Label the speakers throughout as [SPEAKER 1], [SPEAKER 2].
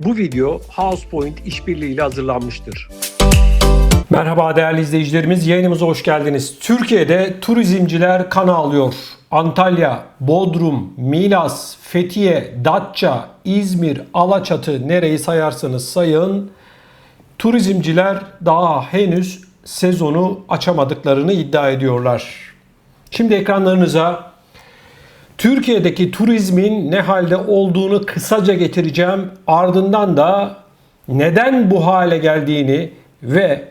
[SPEAKER 1] Bu video HousePoint işbirliğiyle hazırlanmıştır. Merhaba değerli izleyicilerimiz, yayınımıza hoş geldiniz. Türkiye'de turizmciler kan ağlıyor. Antalya, Bodrum, Milas, Fethiye, Datça, İzmir, Alaçatı nereyi sayarsanız sayın turizmciler daha henüz sezonu açamadıklarını iddia ediyorlar. Şimdi ekranlarınıza Türkiye'deki turizmin ne halde olduğunu kısaca getireceğim. Ardından da neden bu hale geldiğini ve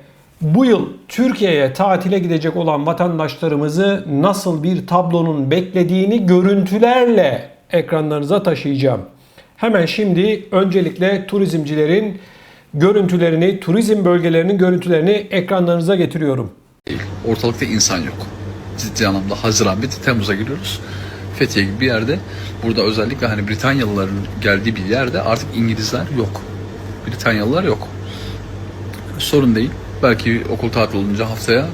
[SPEAKER 1] bu yıl Türkiye'ye tatile gidecek olan vatandaşlarımızı nasıl bir tablonun beklediğini görüntülerle ekranlarınıza taşıyacağım. Hemen şimdi öncelikle turizmcilerin görüntülerini, turizm bölgelerinin görüntülerini ekranlarınıza getiriyorum.
[SPEAKER 2] Ortalıkta insan yok. Ciddi anlamda Haziran bitti Temmuz'a giriyoruz. Fethiye gibi bir yerde burada özellikle hani Britanyalıların geldiği bir yerde artık İngilizler yok. Britanyalılar yok. Sorun değil. Belki okul tatil olunca haftaya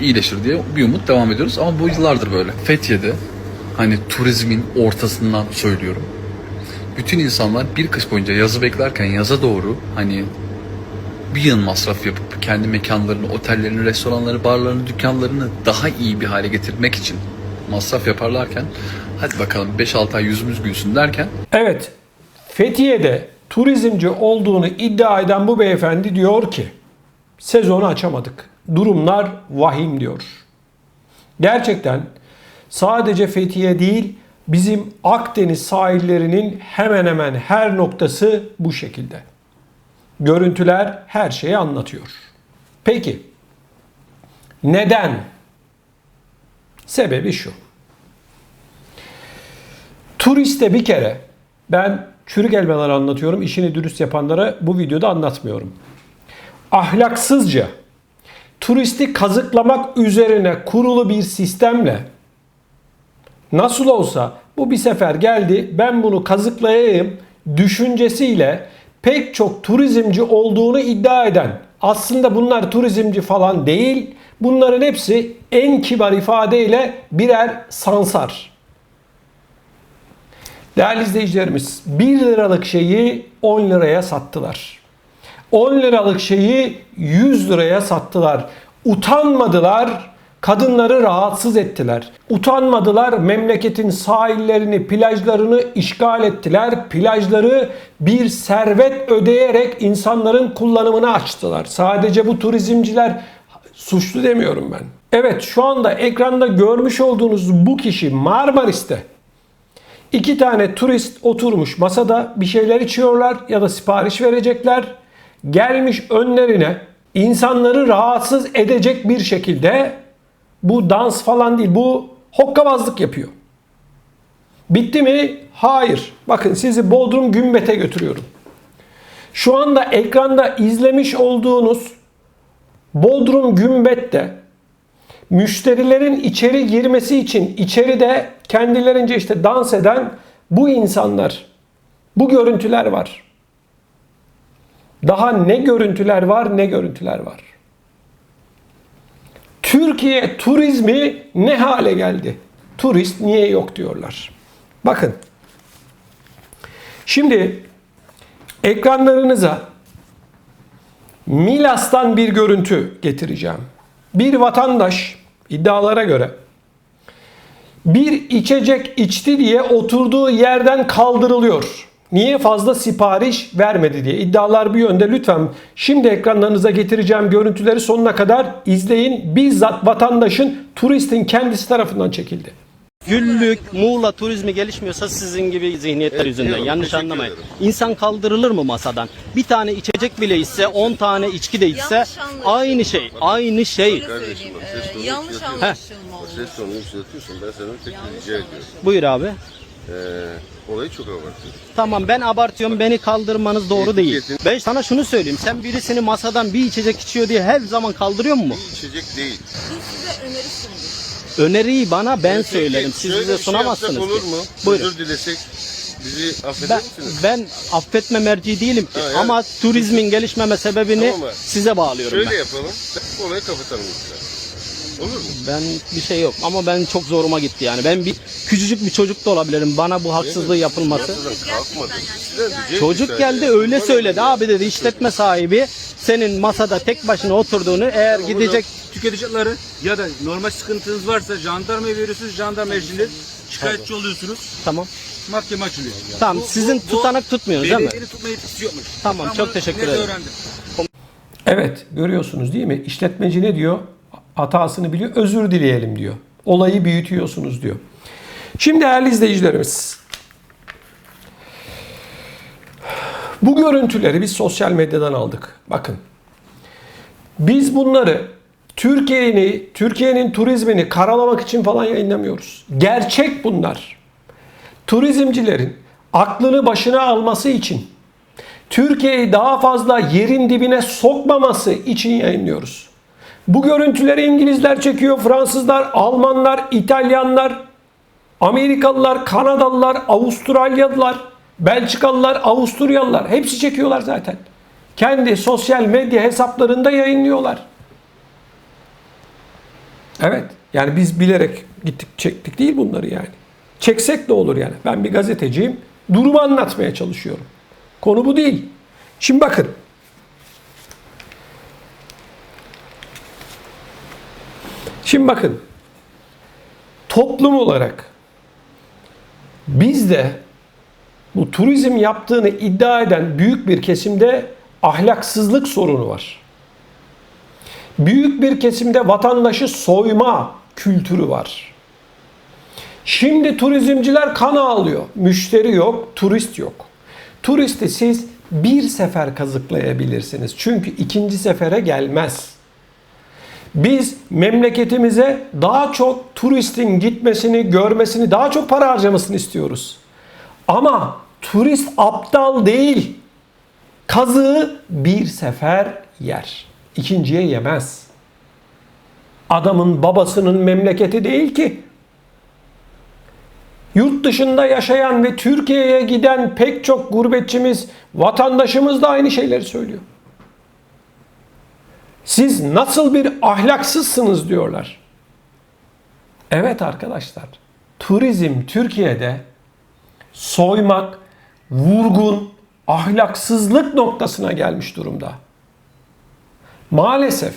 [SPEAKER 2] iyileşir diye bir umut devam ediyoruz ama bu yıllardır böyle. Fethiye'de hani turizmin ortasından söylüyorum. Bütün insanlar bir kış boyunca yazı beklerken yaza doğru hani bir yıl masraf yapıp kendi mekanlarını, otellerini, restoranları, barlarını, dükkanlarını daha iyi bir hale getirmek için masraf yaparlarken hadi bakalım 5-6 ay yüzümüz gülsün derken
[SPEAKER 1] Evet, Fethiye'de turizmci olduğunu iddia eden bu beyefendi diyor ki sezonu açamadık. Durumlar vahim diyor. Gerçekten sadece Fethiye değil bizim Akdeniz sahillerinin hemen hemen her noktası bu şekilde. Görüntüler her şeyi anlatıyor. Peki neden? Sebebi şu. Turiste bir kere ben çürük elmaları anlatıyorum. işini dürüst yapanlara bu videoda anlatmıyorum. Ahlaksızca turisti kazıklamak üzerine kurulu bir sistemle nasıl olsa bu bir sefer geldi ben bunu kazıklayayım düşüncesiyle pek çok turizmci olduğunu iddia eden aslında bunlar turizmci falan değil bunların hepsi en kibar ifadeyle birer sansar. Değerli izleyicilerimiz 1 liralık şeyi 10 liraya sattılar. 10 liralık şeyi 100 liraya sattılar. Utanmadılar, kadınları rahatsız ettiler. Utanmadılar, memleketin sahillerini, plajlarını işgal ettiler. Plajları bir servet ödeyerek insanların kullanımını açtılar. Sadece bu turizmciler suçlu demiyorum ben. Evet şu anda ekranda görmüş olduğunuz bu kişi Marmaris'te İki tane turist oturmuş masada bir şeyler içiyorlar ya da sipariş verecekler. Gelmiş önlerine insanları rahatsız edecek bir şekilde bu dans falan değil bu hokkabazlık yapıyor. Bitti mi? Hayır. Bakın sizi Bodrum Gümbet'e götürüyorum. Şu anda ekranda izlemiş olduğunuz Bodrum Gümbet'te müşterilerin içeri girmesi için içeride kendilerince işte dans eden bu insanlar, bu görüntüler var. Daha ne görüntüler var, ne görüntüler var. Türkiye turizmi ne hale geldi? Turist niye yok diyorlar. Bakın. Şimdi ekranlarınıza Milas'tan bir görüntü getireceğim. Bir vatandaş iddialara göre bir içecek içti diye oturduğu yerden kaldırılıyor. Niye fazla sipariş vermedi diye. İddialar bir yönde lütfen şimdi ekranlarınıza getireceğim görüntüleri sonuna kadar izleyin. Bizzat vatandaşın turistin kendisi tarafından çekildi.
[SPEAKER 3] Güllük, Muğla turizmi gelişmiyorsa sizin gibi zihniyetler yüzünden.
[SPEAKER 4] diyorum,
[SPEAKER 3] Yanlış anlamayın.
[SPEAKER 4] ederim.
[SPEAKER 3] İnsan kaldırılır mı masadan? Bir tane içecek bile içse, 10 tane içki de içse aynı şey. Aynı şey.
[SPEAKER 5] Şöyle söyleyeyim,
[SPEAKER 4] bak, ses
[SPEAKER 5] e,
[SPEAKER 4] tonu
[SPEAKER 5] yanlış anlaşılma oldu.
[SPEAKER 4] Ses tonunu yükseltiyorsun. Ben senden tek bir rica ediyorum.
[SPEAKER 3] Buyur abi.
[SPEAKER 4] Ee, olayı çok abartıyorsun.
[SPEAKER 3] Tamam ben abartıyorum. Beni kaldırmanız doğru değil. Ben sana şunu söyleyeyim. Sen birisini masadan bir içecek içiyor diye her zaman kaldırıyor mu?
[SPEAKER 4] Bir içecek değil.
[SPEAKER 5] Biz size öneri sunduk.
[SPEAKER 3] Öneriyi bana ben
[SPEAKER 4] Peki,
[SPEAKER 3] söylerim. Siz
[SPEAKER 4] şöyle
[SPEAKER 3] bize
[SPEAKER 4] bir şey
[SPEAKER 3] sunamazsınız
[SPEAKER 4] yapsak olur
[SPEAKER 3] ki.
[SPEAKER 4] mu?
[SPEAKER 3] Buyurun.
[SPEAKER 4] Özür dilesek bizi affeder
[SPEAKER 3] Ben,
[SPEAKER 4] misiniz?
[SPEAKER 3] ben affetme merci değilim ki.
[SPEAKER 4] Ha, yani-
[SPEAKER 3] Ama turizmin gelişmeme sebebini
[SPEAKER 4] Tamam
[SPEAKER 3] size bağlıyorum
[SPEAKER 4] Şöyle
[SPEAKER 3] ben.
[SPEAKER 4] yapalım. Olayı kapatalım lütfen. Olur mu?
[SPEAKER 3] Ben bir şey yok ama ben çok zoruma gitti yani. Ben bir küçücük bir çocuk da olabilirim. Bana bu haksızlığı yapılması. Çocuk geldi öyle söyledi. Abi dedi işletme sahibi senin masada tek başına oturduğunu eğer gidecek
[SPEAKER 6] tüketicileri ya da normal sıkıntınız varsa jandarmaya veriyorsunuz. Jandarma eşliğinde şikayetçi oluyorsunuz.
[SPEAKER 3] tamam.
[SPEAKER 6] Mahkeme açılıyor.
[SPEAKER 3] Tamam
[SPEAKER 6] Bu-
[SPEAKER 3] sizin
[SPEAKER 6] bu- bu
[SPEAKER 3] tutanak tutmuyorsunuz değil mi?
[SPEAKER 6] Belediyenin tutma yetkisi yokmuş.
[SPEAKER 3] Tamam,
[SPEAKER 6] Ben
[SPEAKER 3] çok
[SPEAKER 6] bunu
[SPEAKER 3] teşekkür ederim.
[SPEAKER 6] öğrendim.
[SPEAKER 1] Evet görüyorsunuz değil mi? İşletmeci ne diyor? Hatasını biliyor. Özür dileyelim diyor. Olayı büyütüyorsunuz diyor. Şimdi değerli izleyicilerimiz. Bu görüntüleri biz sosyal medyadan aldık. Bakın. Biz bunları Türkiye'ni, Türkiye'nin turizmini karalamak için falan yayınlamıyoruz. Gerçek bunlar. Turizmcilerin aklını başına alması için Türkiye'yi daha fazla yerin dibine sokmaması için yayınlıyoruz. Bu görüntüleri İngilizler çekiyor, Fransızlar, Almanlar, İtalyanlar, Amerikalılar, Kanadalılar, Avustralyalılar, Belçikalılar, Avusturyalılar hepsi çekiyorlar zaten. Kendi sosyal medya hesaplarında yayınlıyorlar. Evet. Yani biz bilerek gittik çektik değil bunları yani. Çeksek de olur yani. Ben bir gazeteciyim. Durumu anlatmaya çalışıyorum. Konu bu değil. Şimdi bakın. Şimdi bakın. Toplum olarak bizde bu turizm yaptığını iddia eden büyük bir kesimde ahlaksızlık sorunu var. Büyük bir kesimde vatandaşı soyma kültürü var. Şimdi turizmciler kan ağlıyor. Müşteri yok, turist yok. Turisti siz bir sefer kazıklayabilirsiniz. Çünkü ikinci sefere gelmez. Biz memleketimize daha çok turistin gitmesini, görmesini, daha çok para harcamasını istiyoruz. Ama turist aptal değil. Kazığı bir sefer yer. İkinciye yemez. Adamın babasının memleketi değil ki. Yurt dışında yaşayan ve Türkiye'ye giden pek çok gurbetçimiz, vatandaşımız da aynı şeyleri söylüyor. Siz nasıl bir ahlaksızsınız diyorlar. Evet arkadaşlar. Turizm Türkiye'de soymak, vurgun, ahlaksızlık noktasına gelmiş durumda. Maalesef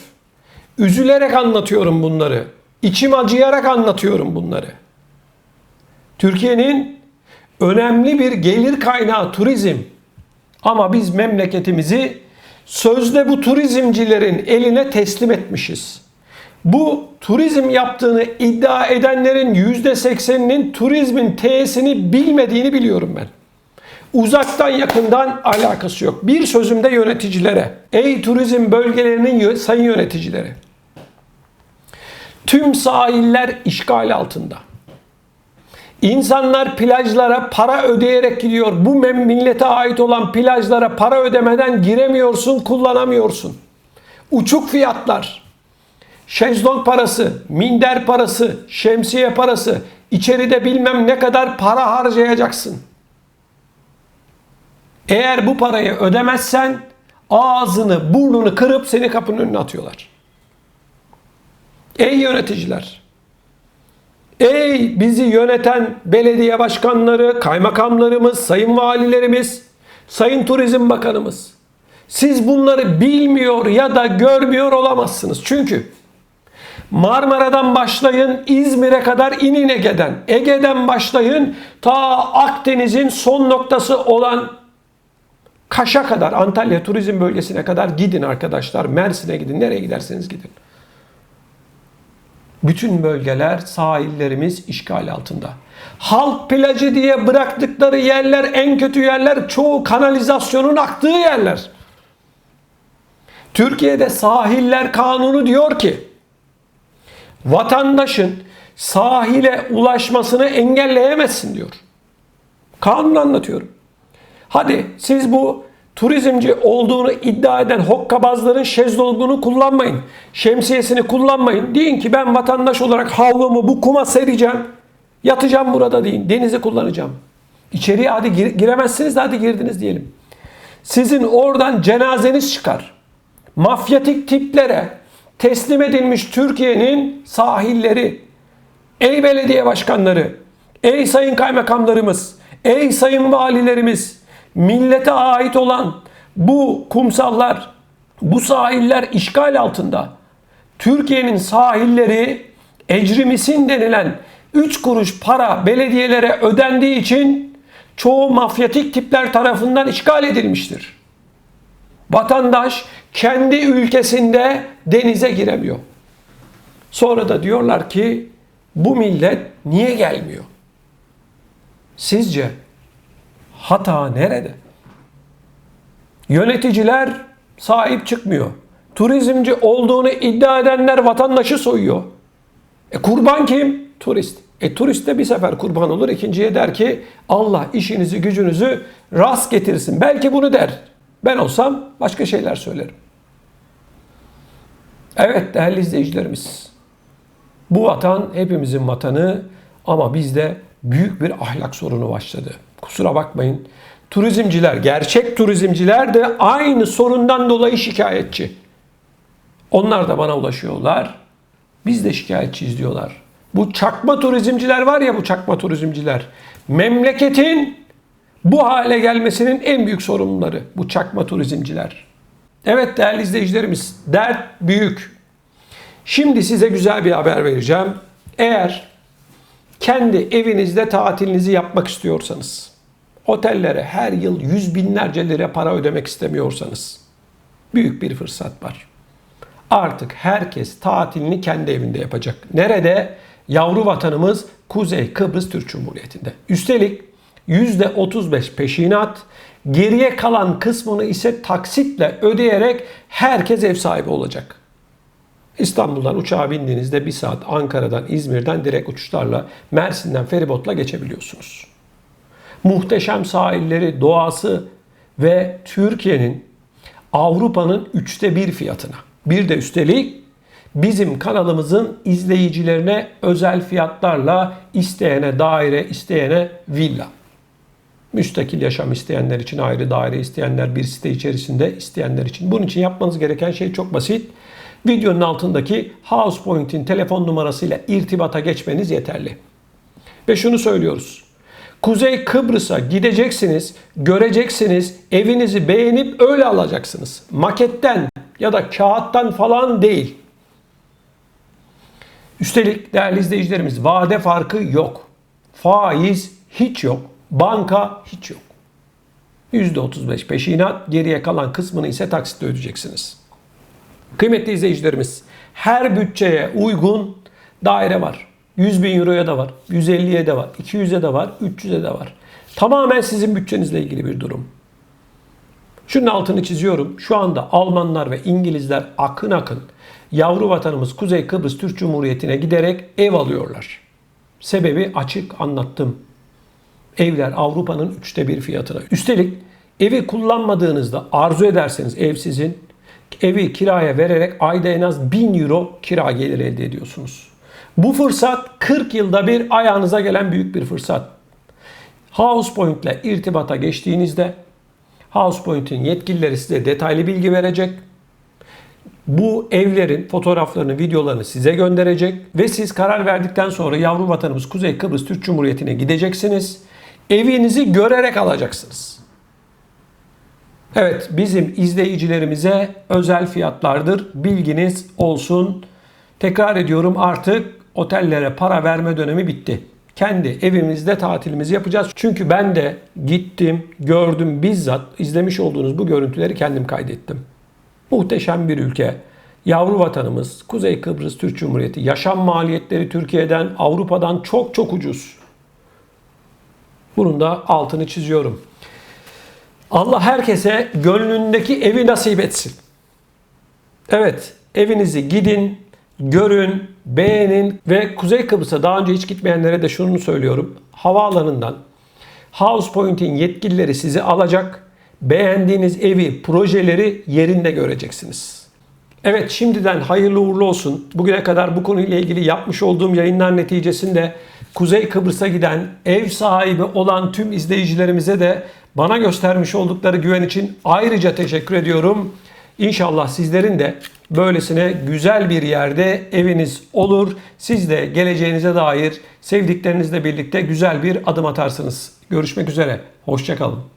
[SPEAKER 1] üzülerek anlatıyorum bunları. İçim acıyarak anlatıyorum bunları. Türkiye'nin önemli bir gelir kaynağı turizm. Ama biz memleketimizi sözde bu turizmcilerin eline teslim etmişiz. Bu turizm yaptığını iddia edenlerin %80'inin turizmin T'sini bilmediğini biliyorum ben. Uzaktan yakından alakası yok. Bir sözümde yöneticilere, ey turizm bölgelerinin sayın yöneticileri. Tüm sahiller işgal altında. İnsanlar plajlara para ödeyerek gidiyor. Bu millete ait olan plajlara para ödemeden giremiyorsun, kullanamıyorsun. Uçuk fiyatlar. Şezlong parası, minder parası, şemsiye parası, içeride bilmem ne kadar para harcayacaksın. Eğer bu parayı ödemezsen ağzını, burnunu kırıp seni kapının önüne atıyorlar. Ey yöneticiler! Ey bizi yöneten belediye başkanları, kaymakamlarımız, sayın valilerimiz, sayın turizm bakanımız. Siz bunları bilmiyor ya da görmüyor olamazsınız. Çünkü Marmara'dan başlayın İzmir'e kadar inin Ege'den. Ege'den başlayın ta Akdeniz'in son noktası olan Kaş'a kadar Antalya turizm bölgesine kadar gidin arkadaşlar. Mersin'e gidin. Nereye giderseniz gidin. Bütün bölgeler, sahillerimiz işgal altında. Halk plajı diye bıraktıkları yerler en kötü yerler. Çoğu kanalizasyonun aktığı yerler. Türkiye'de sahiller kanunu diyor ki vatandaşın sahile ulaşmasını engelleyemezsin diyor. Kanun anlatıyorum. Hadi siz bu turizmci olduğunu iddia eden hokkabazların şezlongunu kullanmayın. Şemsiyesini kullanmayın. Deyin ki ben vatandaş olarak havlumu bu kuma sereceğim. Yatacağım burada deyin. Denizi kullanacağım. İçeriye hadi gir- giremezsiniz de hadi girdiniz diyelim. Sizin oradan cenazeniz çıkar. Mafyatik tiplere teslim edilmiş Türkiye'nin sahilleri. Ey belediye başkanları, ey sayın kaymakamlarımız, ey sayın valilerimiz, millete ait olan bu kumsallar, bu sahiller işgal altında. Türkiye'nin sahilleri ecrimisin denilen 3 kuruş para belediyelere ödendiği için çoğu mafyatik tipler tarafından işgal edilmiştir. Vatandaş kendi ülkesinde denize giremiyor. Sonra da diyorlar ki bu millet niye gelmiyor? Sizce hata nerede? Yöneticiler sahip çıkmıyor. Turizmci olduğunu iddia edenler vatandaşı soyuyor. E kurban kim? Turist. E turist de bir sefer kurban olur. ikinciye der ki Allah işinizi gücünüzü rast getirsin. Belki bunu der. Ben olsam başka şeyler söylerim. Evet değerli izleyicilerimiz. Bu vatan hepimizin vatanı ama bizde büyük bir ahlak sorunu başladı. Kusura bakmayın. Turizmciler, gerçek turizmciler de aynı sorundan dolayı şikayetçi. Onlar da bana ulaşıyorlar. Biz de şikayetçiyiz diyorlar. Bu çakma turizmciler var ya bu çakma turizmciler. Memleketin bu hale gelmesinin en büyük sorumluları bu çakma turizmciler. Evet değerli izleyicilerimiz dert büyük. Şimdi size güzel bir haber vereceğim. Eğer kendi evinizde tatilinizi yapmak istiyorsanız, otellere her yıl yüz binlerce lira para ödemek istemiyorsanız büyük bir fırsat var. Artık herkes tatilini kendi evinde yapacak. Nerede? Yavru vatanımız Kuzey Kıbrıs Türk Cumhuriyeti'nde. Üstelik %35 peşinat, geriye kalan kısmını ise taksitle ödeyerek herkes ev sahibi olacak. İstanbul'dan uçağa bindiğinizde bir saat Ankara'dan, İzmir'den direkt uçuşlarla Mersin'den feribotla geçebiliyorsunuz. Muhteşem sahilleri, doğası ve Türkiye'nin Avrupa'nın üçte bir fiyatına. Bir de üstelik bizim kanalımızın izleyicilerine özel fiyatlarla isteyene daire, isteyene villa. Müstakil yaşam isteyenler için ayrı daire isteyenler bir site içerisinde isteyenler için. Bunun için yapmanız gereken şey çok basit. Videonun altındaki House Point'in telefon numarasıyla irtibata geçmeniz yeterli. Ve şunu söylüyoruz. Kuzey Kıbrıs'a gideceksiniz, göreceksiniz, evinizi beğenip öyle alacaksınız. Maketten ya da kağıttan falan değil. Üstelik değerli izleyicilerimiz vade farkı yok. Faiz hiç yok. Banka hiç yok. %35 peşinat, geriye kalan kısmını ise taksitle ödeyeceksiniz. Kıymetli izleyicilerimiz, her bütçeye uygun daire var. 100 bin euroya da var, 150'ye de var, 200'e de var, 300'e de var. Tamamen sizin bütçenizle ilgili bir durum. Şunun altını çiziyorum. Şu anda Almanlar ve İngilizler akın akın yavru vatanımız Kuzey Kıbrıs Türk Cumhuriyeti'ne giderek ev alıyorlar. Sebebi açık anlattım. Evler Avrupa'nın üçte bir fiyatına. Üstelik evi kullanmadığınızda arzu ederseniz ev sizin evi kiraya vererek ayda en az 1000 euro kira geliri elde ediyorsunuz. Bu fırsat 40 yılda bir ayağınıza gelen büyük bir fırsat. House Point ile irtibata geçtiğinizde House Point'in yetkilileri size detaylı bilgi verecek. Bu evlerin fotoğraflarını, videolarını size gönderecek ve siz karar verdikten sonra yavru vatanımız Kuzey Kıbrıs Türk Cumhuriyeti'ne gideceksiniz. Evinizi görerek alacaksınız. Evet, bizim izleyicilerimize özel fiyatlardır. Bilginiz olsun. Tekrar ediyorum artık otellere para verme dönemi bitti. Kendi evimizde tatilimizi yapacağız. Çünkü ben de gittim, gördüm bizzat izlemiş olduğunuz bu görüntüleri kendim kaydettim. Muhteşem bir ülke. Yavru vatanımız Kuzey Kıbrıs Türk Cumhuriyeti. Yaşam maliyetleri Türkiye'den, Avrupa'dan çok çok ucuz. Bunun da altını çiziyorum. Allah herkese gönlündeki evi nasip etsin. Evet, evinizi gidin, görün, beğenin ve Kuzey Kıbrıs'a daha önce hiç gitmeyenlere de şunu söylüyorum. Havaalanından House Point'in yetkilileri sizi alacak. Beğendiğiniz evi, projeleri yerinde göreceksiniz. Evet şimdiden hayırlı uğurlu olsun. Bugüne kadar bu konuyla ilgili yapmış olduğum yayınlar neticesinde Kuzey Kıbrıs'a giden, ev sahibi olan tüm izleyicilerimize de bana göstermiş oldukları güven için ayrıca teşekkür ediyorum. İnşallah sizlerin de böylesine güzel bir yerde eviniz olur. Siz de geleceğinize dair sevdiklerinizle birlikte güzel bir adım atarsınız. Görüşmek üzere. Hoşçakalın.